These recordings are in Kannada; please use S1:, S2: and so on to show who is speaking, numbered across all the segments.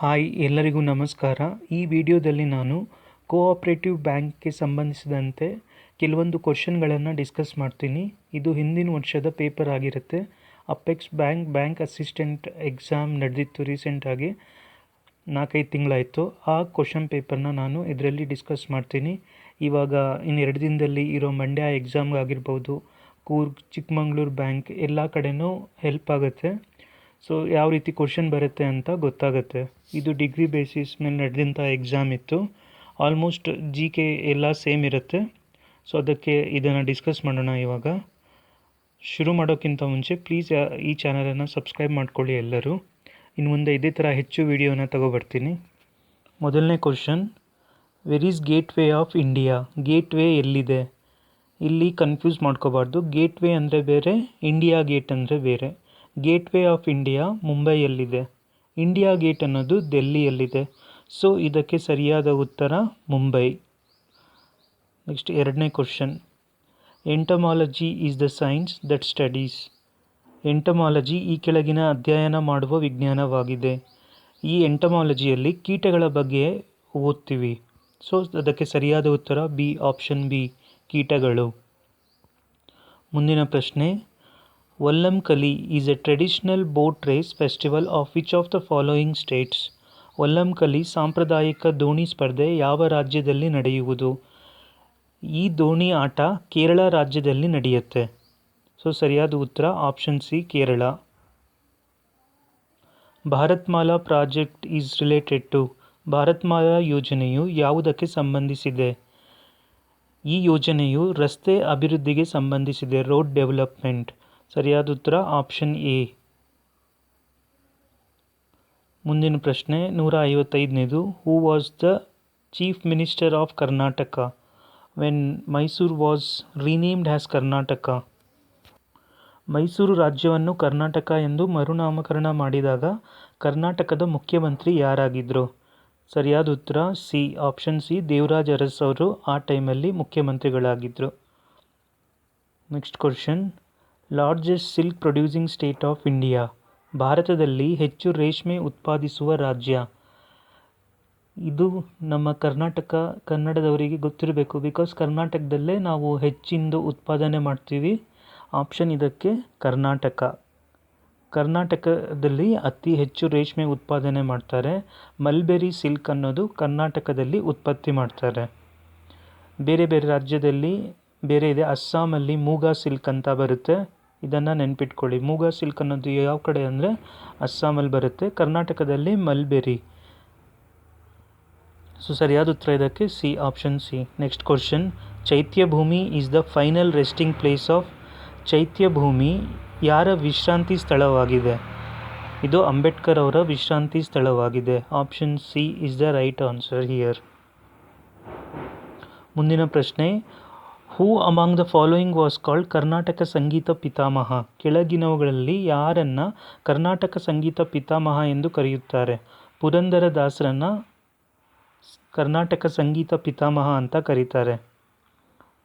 S1: ಹಾಯ್, ಎಲ್ಲರಿಗೂ ನಮಸ್ಕಾರ. ಈ ವಿಡಿಯೋದಲ್ಲಿ ನಾನು ಕೋಆಪ್ರೇಟಿವ್ ಬ್ಯಾಂಕ್ಗೆ ಸಂಬಂಧಿಸಿದಂತೆ ಕೆಲವೊಂದು ಕ್ವಶನ್ಗಳನ್ನು ಡಿಸ್ಕಸ್ ಮಾಡ್ತೀನಿ. ಇದು ಹಿಂದಿನ ವರ್ಷದ ಪೇಪರ್ ಆಗಿರುತ್ತೆ. Apex bank bank assistant exam ನಡೆದಿತ್ತು ರೀಸೆಂಟಾಗಿ ನಾಲ್ಕೈದು ತಿಂಗಳಾಯಿತು. ಆ ಕ್ವಶನ್ ಪೇಪರ್ನ ನಾನು ಇದರಲ್ಲಿ ಡಿಸ್ಕಸ್ ಮಾಡ್ತೀನಿ. ಇವಾಗ ಇನ್ನು ಎರಡು ದಿನದಲ್ಲಿ ಇರೋ ಮಂಡ್ಯ ಎಕ್ಸಾಮ್ಗಾಗಿರ್ಬೋದು, ಕೂರ್ಗ್, ಚಿಕ್ಕಮಂಗ್ಳೂರು ಬ್ಯಾಂಕ್, ಎಲ್ಲ ಕಡೆಯೂ ಹೆಲ್ಪ್ ಆಗುತ್ತೆ. ಸೊ ಯಾವ ರೀತಿ ಕ್ವಶನ್ ಬರುತ್ತೆ ಅಂತ ಗೊತ್ತಾಗುತ್ತೆ. ಇದು ಡಿಗ್ರಿ ಬೇಸಿಸ್ ಮೇಲೆ ನಡೆದಂಥ ಎಕ್ಸಾಮ್ ಇತ್ತು. ಆಲ್ಮೋಸ್ಟ್ ಜಿ ಕೆ ಎಲ್ಲ ಸೇಮ್ ಇರುತ್ತೆ. ಸೊ ಅದಕ್ಕೆ ಇದನ್ನು ಡಿಸ್ಕಸ್ ಮಾಡೋಣ ಇವಾಗ. ಶುರು ಮಾಡೋಕ್ಕಿಂತ ಮುಂಚೆ ಪ್ಲೀಸ್ ಈ ಚಾನಲನ್ನು ಸಬ್ಸ್ಕ್ರೈಬ್ ಮಾಡ್ಕೊಳ್ಳಿ ಎಲ್ಲರೂ. ಇನ್ನು ಮುಂದೆ ಇದೇ ಥರ ಹೆಚ್ಚು ವಿಡಿಯೋನ ತಗೊಬರ್ತೀನಿ. ಮೊದಲನೇ question where is gateway of India gateway ಎಲ್ಲಿದೆ? ಇಲ್ಲಿ ಕನ್ಫ್ಯೂಸ್ ಮಾಡ್ಕೋಬಾರ್ದು. ಗೇಟ್ ವೇ ಅಂದರೆ ಬೇರೆ ಇಂಡಿಯಾ ಗೇಟ್ ಅಂದರೆ ಬೇರೆ. ಗೇಟ್ ವೇ ಆಫ್ ಇಂಡಿಯಾ ಮುಂಬೈಯಲ್ಲಿದೆ. ಇಂಡಿಯಾ ಗೇಟ್ ಅನ್ನೋದು ದೆಲ್ಲಿಯಲ್ಲಿದೆ. ಸೊ ಇದಕ್ಕೆ ಸರಿಯಾದ ಉತ್ತರ ಮುಂಬೈ. ನೆಕ್ಸ್ಟ್ ಎರಡನೇ question entomology is the science that studies entomology ಈ ಕೆಳಗಿನ ಅಧ್ಯಯನ ಮಾಡುವ ವಿಜ್ಞಾನವಾಗಿದೆ. ಈ ಎಂಟಮಾಲಜಿಯಲ್ಲಿ ಕೀಟಗಳ ಬಗ್ಗೆ ಓದ್ತೀವಿ. ಸೊ ಅದಕ್ಕೆ ಸರಿಯಾದ ಉತ್ತರ ಬಿ ಆಪ್ಷನ್ ಬಿ ಕೀಟಗಳು. ಮುಂದಿನ ಪ್ರಶ್ನೆ. Vallamkali is a traditional boat race festival of which of the following states Vallamkali ಸಾಂಪ್ರದಾಯಿಕ ದೋಣಿ ಸ್ಪರ್ಧೆ ಯಾವ ರಾಜ್ಯದಲ್ಲಿ ನಡೆಯುವುದು? ಈ ದೋಣಿ ಆಟ ಕೇರಳ ರಾಜ್ಯದಲ್ಲಿ ನಡೆಯುತ್ತೆ. ಸೊ ಸರಿಯಾದ ಉತ್ತರ option C Kerala. Bharatmala project is related to Bharatmala ಯೋಜನೆಯು ಯಾವುದಕ್ಕೆ ಸಂಬಂಧಿಸಿದೆ? ಈ ಯೋಜನೆಯು ರಸ್ತೆ ಅಭಿವೃದ್ಧಿಗೆ ಸಂಬಂಧಿಸಿದೆ ರೋಡ್ ಡೆವಲಪ್ಮೆಂಟ್ ಸರಿಯಾದ ಉತ್ತರ ಆಪ್ಷನ್ ಎ. ಮುಂದಿನ ಪ್ರಶ್ನೆ ನೂರ ಐವತ್ತೈದನೇದು who was the chief minister of Karnataka when Mysore was renamed has Karnataka Mysore ರಾಜ್ಯವನ್ನು ಕರ್ನಾಟಕ ಎಂದು ಮರುನಾಮಕರಣ ಮಾಡಿದಾಗ ಕರ್ನಾಟಕದ ಮುಖ್ಯಮಂತ್ರಿ ಯಾರಾಗಿದ್ದರು ಸರಿಯಾದ ಉತ್ತರ C. Option C, Devaraj Urs ಅವರು ಆ ಟೈಮಲ್ಲಿ ಮುಖ್ಯಮಂತ್ರಿಗಳಾಗಿದ್ದರು next question largest silk producing state of India, ಭಾರತದಲ್ಲಿ ಹೆಚ್ಚು ರೇಷ್ಮೆ ಉತ್ಪಾದಿಸುವ ರಾಜ್ಯ. ಇದು ನಮ್ಮ ಕರ್ನಾಟಕ, ಕನ್ನಡದವರಿಗೆ ಗೊತ್ತಿರಬೇಕು. ಬಿಕಾಸ್ ಕರ್ನಾಟಕದಲ್ಲೇ ನಾವು ಹೆಚ್ಚಿಂದು ಉತ್ಪಾದನೆ ಮಾಡ್ತೀವಿ. ಆಪ್ಷನ್ ಇದಕ್ಕೆ ಕರ್ನಾಟಕ. ಕರ್ನಾಟಕದಲ್ಲಿ ಅತಿ ಹೆಚ್ಚು ರೇಷ್ಮೆ ಉತ್ಪಾದನೆ ಮಾಡ್ತಾರೆ. ಮಲ್ಬೆರಿ ಸಿಲ್ಕ್ ಅನ್ನೋದು ಕರ್ನಾಟಕದಲ್ಲಿ ಉತ್ಪತ್ತಿ ಮಾಡ್ತಾರೆ. ಬೇರೆ ಬೇರೆ ರಾಜ್ಯದಲ್ಲಿ ಬೇರೆ ಇದೆ. ಅಸ್ಸಾಮಲ್ಲಿ ಮೂಗಾ ಸಿಲ್ಕ್ ಅಂತ ಬರುತ್ತೆ. ಇದನ್ನು ನೆನ್ಪಿಟ್ಕೊಳ್ಳಿ. ಮೂಗಾ ಸಿಲ್ಕ್ ಅನ್ನೋದು ಯಾವ ಕಡೆ ಅಂದರೆ ಅಸ್ಸಾಮಲ್ಲಿ ಬರುತ್ತೆ. ಕರ್ನಾಟಕದಲ್ಲಿ ಮಲ್ಬೆರಿ. ಸೊ ಸರಿಯಾದ ಉತ್ತರ ಇದಕ್ಕೆ C option C next question Chaityabhoomi is the final resting place of Chaityabhoomi ಯಾರ ವಿಶ್ರಾಂತಿ ಸ್ಥಳವಾಗಿದೆ? ಇದು ಅಂಬೇಡ್ಕರ್ ಅವರ ವಿಶ್ರಾಂತಿ ಸ್ಥಳವಾಗಿದೆ. Option C is the right answer here ಮುಂದಿನ ಪ್ರಶ್ನೆ. Who among the following was called Karnataka Sangeetha Pitamaha ಕೆಳಗಿನವುಗಳಲ್ಲಿ ಯಾರನ್ನು ಕರ್ನಾಟಕ ಸಂಗೀತ ಪಿತಾಮಹ ಎಂದು ಕರೆಯುತ್ತಾರೆ? ಪುರಂದರ ದಾಸರನ್ನ ಕರ್ನಾಟಕ ಸಂಗೀತ ಪಿತಾಮಹ ಅಂತ ಕರೀತಾರೆ.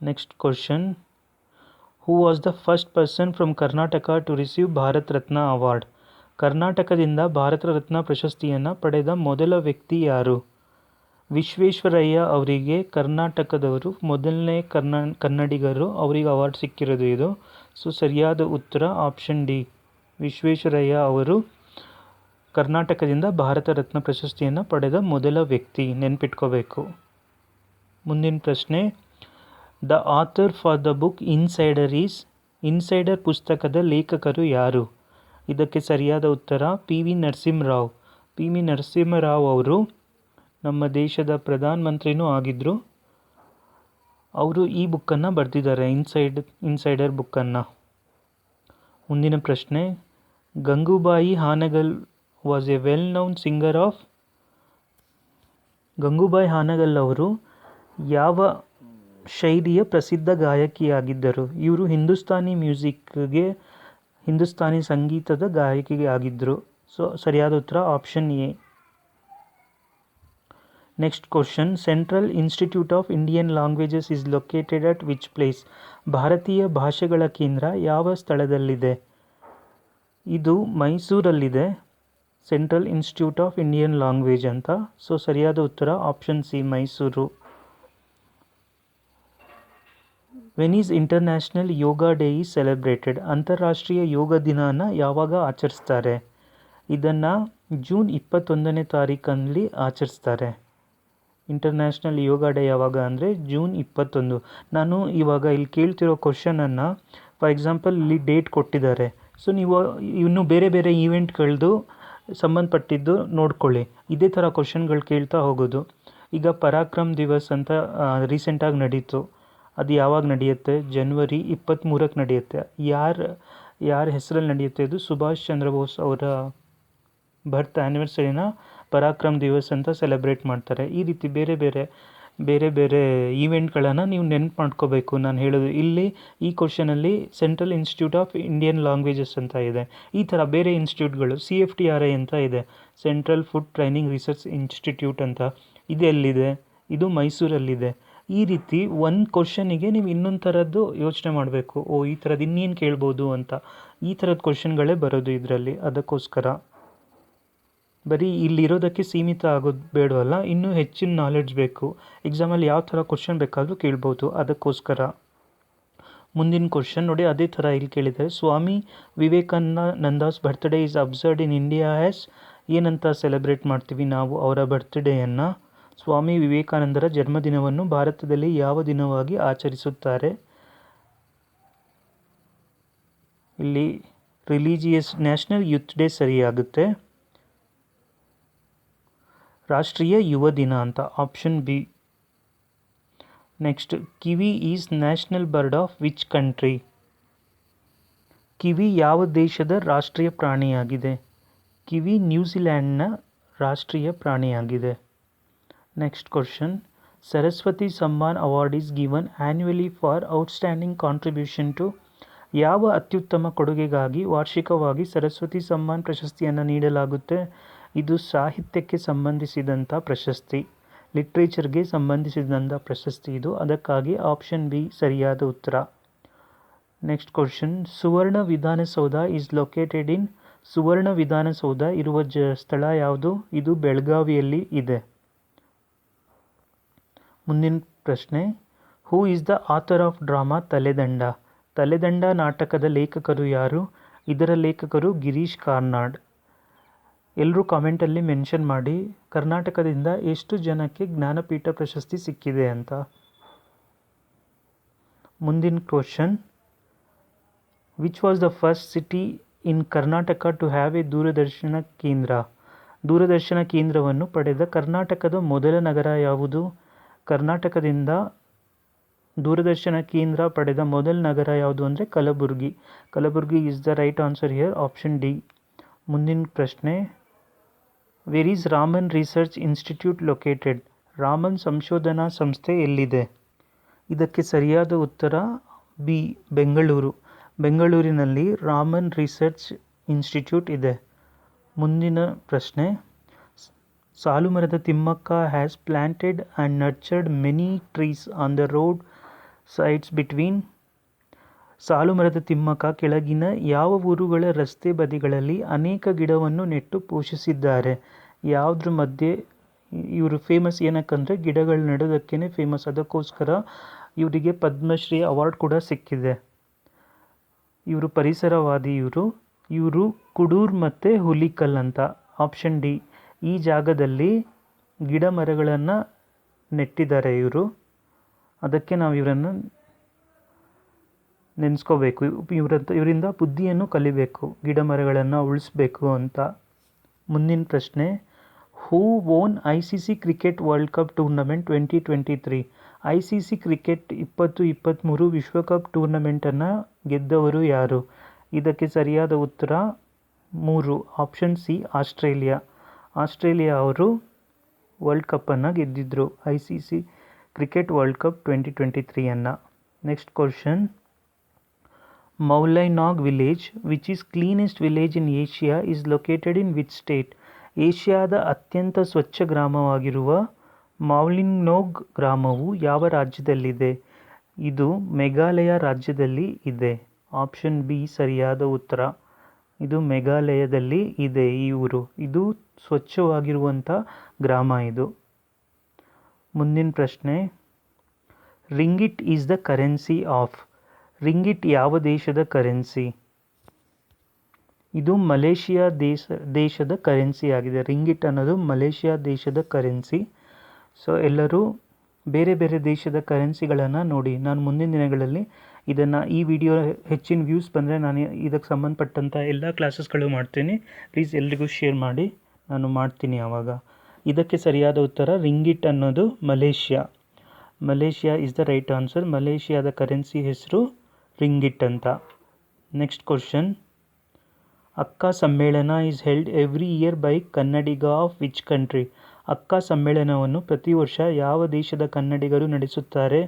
S1: Next question who was the first person from Karnataka to receive Bharat Ratna award ಕರ್ನಾಟಕದಿಂದ ಭಾರತ ರತ್ನ ಪ್ರಶಸ್ತಿಯನ್ನು ಪಡೆದ ಮೊದಲ ವ್ಯಕ್ತಿ ಯಾರು? ವಿಶ್ವೇಶ್ವರಯ್ಯ ಅವರಿಗೆ ಕರ್ನಾಟಕದವರು ಮೊದಲನೇ ಕರ್ನಾ, ಕನ್ನಡಿಗರು ಅವರಿಗೆ ಅವಾರ್ಡ್ ಸಿಕ್ಕಿರೋದು ಇದು. ಸೊ ಸರಿಯಾದ ಉತ್ತರ ಆಪ್ಷನ್ ಡಿ ವಿಶ್ವೇಶ್ವರಯ್ಯ ಅವರು ಕರ್ನಾಟಕದಿಂದ ಭಾರತ ರತ್ನ ಪ್ರಶಸ್ತಿಯನ್ನು ಪಡೆದ ಮೊದಲ ವ್ಯಕ್ತಿ ನೆನ್ಪಿಟ್ಕೋಬೇಕು. ಮುಂದಿನ ಪ್ರಶ್ನೆ the author for the book Insider is Insider ಪುಸ್ತಕದ ಲೇಖಕರು ಯಾರು? ಇದಕ್ಕೆ ಸರಿಯಾದ ಉತ್ತರ P V Narasimha Rao. P V Narasimha Rao ಅವರು ನಮ್ಮ ದೇಶದ ಪ್ರಧಾನ ಮಂತ್ರಿಯೂ ಆಗಿದ್ದರು ಅವರು ಈ ಬುಕ್ಕನ್ನು ಬರೆದಿದ್ದಾರೆ, ಇನ್ಸೈಡ್, ಇನ್ಸೈಡರ್ ಬುಕ್ಕನ್ನು. ಮುಂದಿನ ಪ್ರಶ್ನೆ, Gangubai Hangal was a well known singer of Gangubai Hangal ಅವರು ಯಾವ ಶೈಲಿಯ ಪ್ರಸಿದ್ಧ ಗಾಯಕಿಯಾಗಿದ್ದರು? ಇವರು ಹಿಂದೂಸ್ತಾನಿ ಮ್ಯೂಸಿಕ್ಗೆ, ಹಿಂದೂಸ್ತಾನಿ ಸಂಗೀತದ ಗಾಯಕಿಗೆ ಆಗಿದ್ದರು ಸೊ, ಸರಿಯಾದ ಉತ್ತರ option A. Next question central institute of Indian languages is located at which place ಭಾರತೀಯ ಭಾಷೆಗಳ ಕೇಂದ್ರ ಯಾವ ಸ್ಥಳದಲ್ಲಿದೆ? ಇದು ಮೈಸೂರಲ್ಲಿದೆ. Central institute of Indian language ಅಂತ. ಸೊ ಸರಿಯಾದ ಉತ್ತರ option C Mysore. When is international yoga day is celebrated ಅಂತಾರಾಷ್ಟ್ರೀಯ ಯೋಗ ದಿನಾನ ಯಾವಾಗ ಆಚರಿಸ್ತಾರೆ? ಇದನ್ನು ಜೂನ್ ಇಪ್ಪತ್ತೊಂದನೇ ತಾರೀಕಲ್ಲಿ ಆಚರಿಸ್ತಾರೆ. ಇಂಟರ್ನ್ಯಾಷನಲ್ ಯೋಗ ಡೇ ಯಾವಾಗ ಅಂದರೆ ಜೂನ್ ಇಪ್ಪತ್ತೊಂದು. ನಾನು ಇವಾಗ ಇಲ್ಲಿ ಕೇಳ್ತಿರೋ ಕ್ವಶನನ್ನು ಫಾರ್ ಎಕ್ಸಾಂಪಲ್ ಇಲ್ಲಿ ಡೇಟ್ ಕೊಟ್ಟಿದ್ದಾರೆ. ಸೊ ನೀವು ಇನ್ನು ಬೇರೆ ಬೇರೆ ಈವೆಂಟ್ಗಳದ್ದು ಸಂಬಂಧಪಟ್ಟಿದ್ದು ನೋಡ್ಕೊಳ್ಳಿ. ಇದೇ ಥರ ಕ್ವಶನ್ಗಳು ಕೇಳ್ತಾ ಹೋಗೋದು. ಈಗ ಪರಾಕ್ರಮ್ ದಿವಸ್ ಅಂತ ರೀಸೆಂಟಾಗಿ ನಡೀತು. ಅದು ಯಾವಾಗ ನಡೆಯುತ್ತೆ? ಜನ್ವರಿ ಇಪ್ಪತ್ತ್ಮೂರಕ್ಕೆ ನಡೆಯುತ್ತೆ. ಯಾರು, ಯಾರ ಹೆಸರಲ್ಲಿ ನಡೆಯುತ್ತೆ? ಅದು ಸುಭಾಷ್ ಚಂದ್ರ ಬೋಸ್ ಅವರ ಬರ್ತ್ ಆ್ಯನಿವರ್ಸರಿನ ಪರಾಕ್ರಮ್ ದಿವಸ್ ಅಂತ ಸೆಲೆಬ್ರೇಟ್ ಮಾಡ್ತಾರೆ. ಈ ರೀತಿ ಬೇರೆ ಬೇರೆ ಬೇರೆ ಬೇರೆ ಈವೆಂಟ್ಗಳನ್ನು ನೀವು ನೆನ್ಪು ಮಾಡ್ಕೋಬೇಕು. ನಾನು ಹೇಳೋದು ಇಲ್ಲಿ ಈ ಕ್ವಶನಲ್ಲಿ central institute of Indian languages ಅಂತ ಇದೆ. ಈ ಥರ ಬೇರೆ ಇನ್ಸ್ಟಿಟ್ಯೂಟ್ಗಳು C F T R I ಅಂತ ಇದೆ. Central food training research institute ಅಂತ ಇದು ಎಲ್ಲಿದೆ? ಇದು ಮೈಸೂರಲ್ಲಿದೆ. ಈ ರೀತಿ ಒಂದು ಕ್ವಶನಿಗೆ ನೀವು ಇನ್ನೊಂದು ಥರದ್ದು ಯೋಚನೆ ಮಾಡಬೇಕು. ಓ, ಈ ಥರದ್ದು ಇನ್ನೇನು ಕೇಳ್ಬೋದು ಅಂತ. ಈ ಥರದ ಕ್ವಶನ್ಗಳೇ ಬರೋದು ಇದರಲ್ಲಿ. ಅದಕ್ಕೋಸ್ಕರ ಬರೀ ಇಲ್ಲಿರೋದಕ್ಕೆ ಸೀಮಿತ ಆಗೋದು ಬೇಡವಲ್ಲ? ಇನ್ನೂ ಹೆಚ್ಚಿನ ನಾಲೆಡ್ಜ್ ಬೇಕು. ಎಕ್ಸಾಮಲ್ಲಿ ಯಾವ ಥರ ಕ್ವಶನ್ ಬೇಕಾದರೂ ಕೇಳ್ಬೋದು. ಅದಕ್ಕೋಸ್ಕರ. ಮುಂದಿನ ಕ್ವಶನ್ ನೋಡಿ ಅದೇ ಥರ ಇಲ್ಲಿ ಕೇಳಿದ್ದಾರೆ. Swami Vivekananda's birthday is observed in India as ಏನಂತ ಸೆಲೆಬ್ರೇಟ್ ಮಾಡ್ತೀವಿ ನಾವು ಅವರ ಬರ್ತ್ಡೇಯನ್ನು ಸ್ವಾಮಿ ವಿವೇಕಾನಂದರ ಜನ್ಮದಿನವನ್ನು ಭಾರತದಲ್ಲಿ ಯಾವ ದಿನವಾಗಿ ಆಚರಿಸುತ್ತಾರೆ? ಇಲ್ಲಿ ರಿಲಿಜಿಯಸ್ ನ್ಯಾಷನಲ್ ಯೂತ್ ಡೇ ಸರಿಯಾಗುತ್ತೆ. ರಾಷ್ಟ್ರೀಯ ಯುವ ದಿನ ಅಂತ option B next kiwi is national bird of which country? Kiwi ಯಾವ ದೇಶದ ರಾಷ್ಟ್ರೀಯ ಪ್ರಾಣಿಯಾಗಿದೆ? ಕಿವಿ ನ್ಯೂಜಿಲ್ಯಾಂಡ್ನ ರಾಷ್ಟ್ರೀಯ ಪ್ರಾಣಿಯಾಗಿದೆ. Next question Saraswati Samman award is given annually for outstanding contribution to ಯಾವ ಅತ್ಯುತ್ತಮ ಕೊಡುಗೆಗಾಗಿ ವಾರ್ಷಿಕವಾಗಿ ಸರಸ್ವತಿ ಸಮ್ಮಾನ್ ಪ್ರಶಸ್ತಿಯನ್ನು ನೀಡಲಾಗುತ್ತೆ? ಇದು ಸಾಹಿತ್ಯಕ್ಕೆ ಸಂಬಂಧಿಸಿದಂಥ ಪ್ರಶಸ್ತಿ, ಲಿಟ್ರೇಚರ್ಗೆ ಸಂಬಂಧಿಸಿದಂಥ ಪ್ರಶಸ್ತಿ ಇದು. ಅದಕ್ಕಾಗಿ ಆಪ್ಷನ್ ಬಿ ಸರಿಯಾದ ಉತ್ತರ. Next question, Suvarna Vidhana Soudha is located in Suvarna Vidhana Soudha. ಇರುವ ಜ, ಸ್ಥಳ ಯಾವುದು? ಇದು ಬೆಳಗಾವಿಯಲ್ಲಿ ಇದೆ. ಮುಂದಿನ ಪ್ರಶ್ನೆ, who is the author of drama Taledanda? Taledanda ನಾಟಕದ ಲೇಖಕರು ಯಾರು? ಇದರ ಲೇಖಕರು ಗಿರೀಶ್ ಕಾರ್ನಾಡ್. ಎಲ್ಲರೂ ಕಾಮೆಂಟಲ್ಲಿ ಮೆನ್ಷನ್ ಮಾಡಿ, ಕರ್ನಾಟಕದಿಂದ ಎಷ್ಟು ಜನಕ್ಕೆ ಜ್ಞಾನಪೀಠ ಪ್ರಶಸ್ತಿ ಸಿಕ್ಕಿದೆ ಅಂತ? ಮುಂದಿನ question which was the first city in Karnataka to have a Doordarshan Kendra? Doordarshan ಕೇಂದ್ರವನ್ನು ಪಡೆದ ಕರ್ನಾಟಕದ ಮೊದಲ ನಗರ ಯಾವುದು? ಕರ್ನಾಟಕದಿಂದ ದೂರದರ್ಶನ ಕೇಂದ್ರ ಪಡೆದ ಮೊದಲ ನಗರ ಯಾವುದು ಅಂದರೆ Kalaburagi. Kalaburagi is the right answer here option D ಮುಂದಿನ ಪ್ರಶ್ನೆ where is Raman research institute located Raman ಸಂಶೋಧನಾ ಸಂಸ್ಥೆ ಎಲ್ಲಿದೆ? ಇದಕ್ಕೆ ಸರಿಯಾದ ಉತ್ತರ ಬಿ ಬೆಂಗಳೂರು ಬೆಂಗಳೂರಿನಲ್ಲಿ ರಾಮನ್ ರಿಸರ್ಚ್ ಇನ್ಸ್ಟಿಟ್ಯೂಟ್ ಇದೆ. ಮುಂದಿನ ಪ್ರಶ್ನೆ. Saalumarada Thimmakka has planted and nurtured many trees on the road sides between Saalumarada Thimmakka ಕೆಳಗಿನ ಯಾವ ಊರುಗಳ ರಸ್ತೆ ಬದಿಗಳಲ್ಲಿ ಅನೇಕ ಗಿಡವನ್ನು ನೆಟ್ಟು ಪೋಷಿಸಿದ್ದಾರೆ? ಯಾವುದ್ರ ಮಧ್ಯೆ ಇವರು ಫೇಮಸ್ ಏನಕ್ಕಂದರೆ ಗಿಡಗಳು ನೆಡೋದಕ್ಕೇ ಫೇಮಸ್ ಅದಕ್ಕೋಸ್ಕರ ಇವರಿಗೆ ಪದ್ಮಶ್ರೀ ಅವಾರ್ಡ್ ಕೂಡ ಸಿಕ್ಕಿದೆ. ಇವರು ಪರಿಸರವಾದಿ ಇವರು. ಇವರು ಕುಡೂರ್ ಮತ್ತು ಹುಲಿಕಲ್ ಅಂತ. ಆಪ್ಷನ್ ಡಿ ಈ ಜಾಗದಲ್ಲಿ ಗಿಡ ಮರಗಳನ್ನು ನೆಟ್ಟಿದ್ದಾರೆ ಇವರು. ಅದಕ್ಕೆ ನಾವು ಇವರನ್ನು ನೆನೆಸ್ಕೋಬೇಕು. ಇವರಂತ, ಇವರಿಂದ ಬುದ್ಧಿಯನ್ನು ಕಲಿಬೇಕು ಗಿಡ ಮರಗಳನ್ನು ಉಳಿಸ್ಬೇಕು ಅಂತ. ಮುಂದಿನ ಪ್ರಶ್ನೆ who won I C C cricket world cup tournament twenty twenty three I C C cricket ಇಪ್ಪತ್ತು ಇಪ್ಪತ್ತ್ಮೂರು ವಿಶ್ವಕಪ್ ಟೂರ್ನಮೆಂಟನ್ನು ಗೆದ್ದವರು ಯಾರು? ಇದಕ್ಕೆ ಸರಿಯಾದ ಉತ್ತರ ಮೂರು ಆಪ್ಷನ್ ಸಿ ಆಸ್ಟ್ರೇಲಿಯಾ. ಆಸ್ಟ್ರೇಲಿಯಾ ಅವರು ವರ್ಲ್ಡ್ ಕಪ್ಪನ್ನು ಗೆದ್ದಿದ್ದರು I C C cricket world cup twenty twenty ತ್ರೀಯನ್ನು next question Mawlynnong village which is cleanest village in Asia, is located in which state? ಏಷ್ಯಾದ ಅತ್ಯಂತ ಸ್ವಚ್ಛ ಗ್ರಾಮವಾಗಿರುವ ಮೌಲಿನ್ನೋಗ್ ಗ್ರಾಮವು ಯಾವ ರಾಜ್ಯದಲ್ಲಿದೆ? ಇದು ಮೇಘಾಲಯ ರಾಜ್ಯದಲ್ಲಿ ಇದೆ. ಆಪ್ಷನ್ ಬಿ ಸರಿಯಾದ ಉತ್ತರ. ಇದು ಮೇಘಾಲಯದಲ್ಲಿ ಇದೆ ಈ ಊರು. ಇದು ಸ್ವಚ್ಛವಾಗಿರುವಂಥ ಗ್ರಾಮ ಇದು. ಮುಂದಿನ ಪ್ರಶ್ನೆ. Ringgit is the currency of ringgit ಯಾವ ದೇಶದ ಕರೆನ್ಸಿ? ಇದು ಮಲೇಷಿಯಾ ದೇಶ, ದೇಶದ ಕರೆನ್ಸಿ ಆಗಿದೆ. ರಿಂಗಿಟ್ ಅನ್ನೋದು ಮಲೇಷಿಯಾ ದೇಶದ ಕರೆನ್ಸಿ. ಸೊ ಎಲ್ಲರೂ ಬೇರೆ ಬೇರೆ ದೇಶದ ಕರೆನ್ಸಿಗಳನ್ನು ನೋಡಿ. ನಾನು ಮುಂದಿನ ದಿನಗಳಲ್ಲಿ ಇದನ್ನು ಈ ವಿಡಿಯೋ ಹೆಚ್ಚಿನ ವ್ಯೂಸ್ ಬಂದರೆ ನಾನು ಇದಕ್ಕೆ ಸಂಬಂಧಪಟ್ಟಂಥ ಎಲ್ಲ ಕ್ಲಾಸಸ್ಗಳು ಮಾಡ್ತೀನಿ. ಪ್ಲೀಸ್ ಎಲ್ರಿಗೂ ಶೇರ್ ಮಾಡಿ. ನಾನು ಮಾಡ್ತೀನಿ ಆವಾಗ. ಇದಕ್ಕೆ ಸರಿಯಾದ ಉತ್ತರ ರಿಂಗಿಟ್ ಅನ್ನೋದು Malaysia. Malaysia is the right answer ಮಲೇಷ್ಯಾದ currency ಹೆಸರು ರಿಂಗಿಟ್ ಅಂತ. Next question Akka Sammelana is held every year by Kannadiga of which country Akka ಸಮ್ಮೇಳನವನ್ನು ಪ್ರತಿ ವರ್ಷ ಯಾವ ದೇಶದ ಕನ್ನಡಿಗರು ನಡೆಸುತ್ತಾರೆ?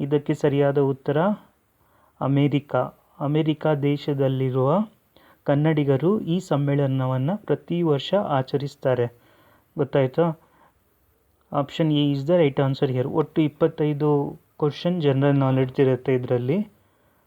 S1: ಇದಕ್ಕೆ ಸರಿಯಾದ ಉತ್ತರ, ಅಮೇರಿಕಾ. ಅಮೇರಿಕಾ ದೇಶದಲ್ಲಿರುವ ಕನ್ನಡಿಗರು ಈ ಸಮ್ಮೇಳನವನ್ನು ಪ್ರತಿ ವರ್ಷ ಆಚರಿಸ್ತಾರೆ. ಗೊತ್ತಾಯ್ತಾ? Option A is the right answer here ಒಟ್ಟು ಇಪ್ಪತ್ತೈದು ಕ್ವಶನ್ ಜನರಲ್ ನಾಲೆಡ್ಜ್ ಇರುತ್ತೆ ಇದರಲ್ಲಿ.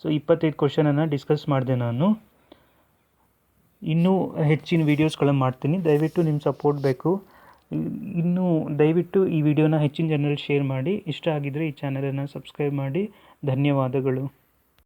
S1: ಸೊ ಇಪ್ಪತ್ತೈದು ಕ್ವಶನನ್ನು ಡಿಸ್ಕಸ್ ಮಾಡಿದೆ ನಾನು. ಇನ್ನೂ ಹೆಚ್ಚಿನ ವೀಡಿಯೋಸ್ಗಳನ್ನು ಮಾಡ್ತೀನಿ. ದಯವಿಟ್ಟು ನಿಮ್ಮ ಸಪೋರ್ಟ್ ಬೇಕು. ಇನ್ನೂ ದಯವಿಟ್ಟು ಈ ವಿಡಿಯೋನ ಹೆಚ್ಚಿನ ಜನರಲ್ಲಿ ಶೇರ್ ಮಾಡಿ. ಇಷ್ಟ ಆಗಿದ್ದರೆ ಈ ಚಾನಲನ್ನು ಸಬ್ಸ್ಕ್ರೈಬ್ ಮಾಡಿ. ಧನ್ಯವಾದಗಳು.